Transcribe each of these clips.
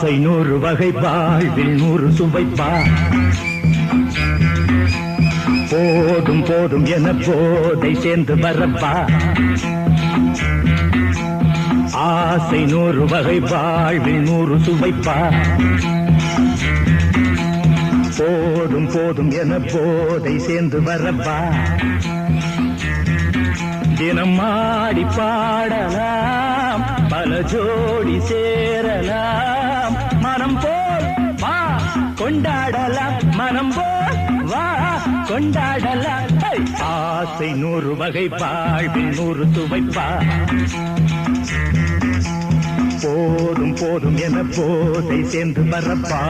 ஆசை நூறு வகை வாழ்வில் நூறு சுவைப்பா போதும் போதும் என போதை சேர்ந்து வரப்பா. ஆசை நூறு வகை வாழ்வில் நூறு சுவைப்பா போதும் போதும் என போதை சேர்ந்து வரப்பா. தினம் ஆடி பாடலாம் பல ஜோடி சேரலாம். கொண்டாடலாம். மனம் போல் வா கொண்டாடலாம். ஆசை நூறு வகை வாழ்வில் நூறு துவைப்பா. போதும் போதும் என போதை சேர்ந்து வரப்பா.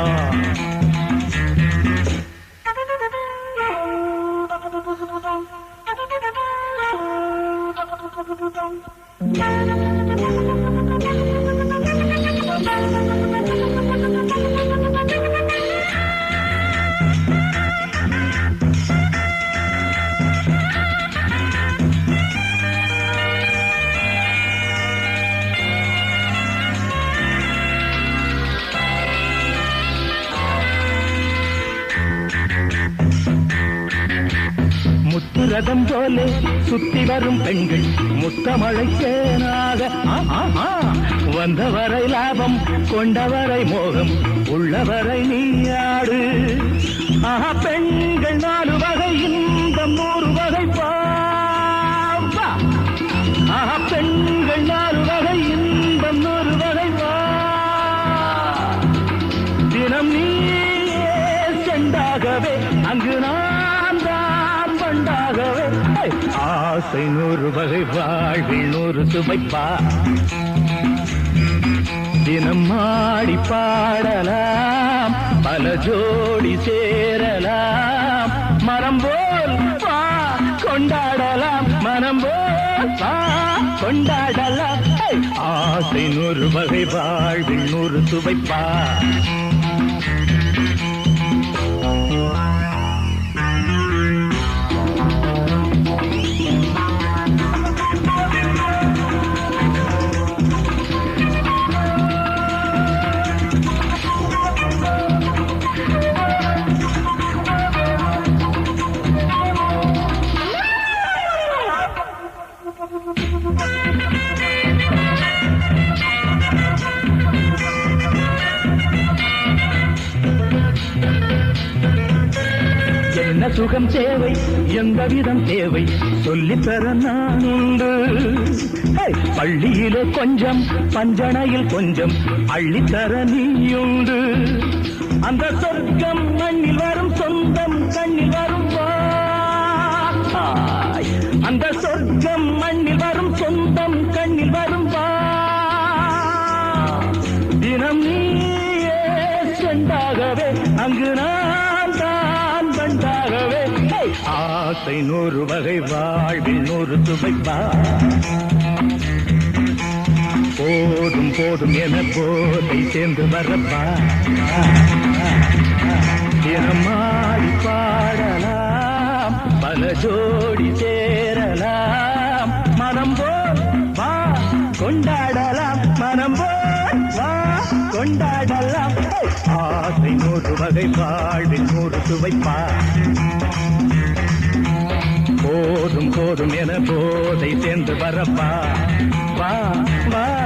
முத்துரதம் போலே சுத்தி வரும் பெண்கள் முத்தமழைக்கேனாக. வந்தவரை லாபம் கொண்டவரை மோகம் உள்ளவரை நீயாடு ஆஹா பெண்கள் நாலு வகையின் ஆசை நூறு வகை வாழ்வில் நூறு சுவைப்பா தினம் மாடி பாடலாம் பல ஜோடி சேரலாம். மரம் போல் வா கொண்டாடலாம். மனம் போல் வா கொண்டாடலாம். ஆசை நூறு வகை வாழ்வில் நூறு சுவைப்பா என்ன சுகம் தேவை? எந்த விதம் தேவை? சொல்லித்தர நான் உண்டு. ஹே! பள்ளியிலே கொஞ்சம் பஞ்சனையில் கொஞ்சம் அள்ளித்தர நீயுண்டு அந்த சொர்க்கம் மண்ணில் வரும் சொந்தம் கண்ணில் வரும் அந்த சொர்க்கம் மண்ணில் வரும் சொந்தம் கண்ணில் வரும் வா தினம் நீ செண்டாகவே அங்கு நான் தான் பண்டாகவே ஆசை நூறு வகை வாழ்வில் நூறு துவைப்பா போதும் போதும் என போதை சேர்ந்து வரப்பா மாறி பாடலாம் பல ஜோடி சேரலாம். மனம் போல் வா கொண்டாடலாம். மனம் போல் வா கொண்டாடலாம். ஆசை ஒரு வகை வாழ்வில் ஒரு சுவைப்பா போதும் போதும் என போதை சேர்ந்து வரப்பா. வா வா.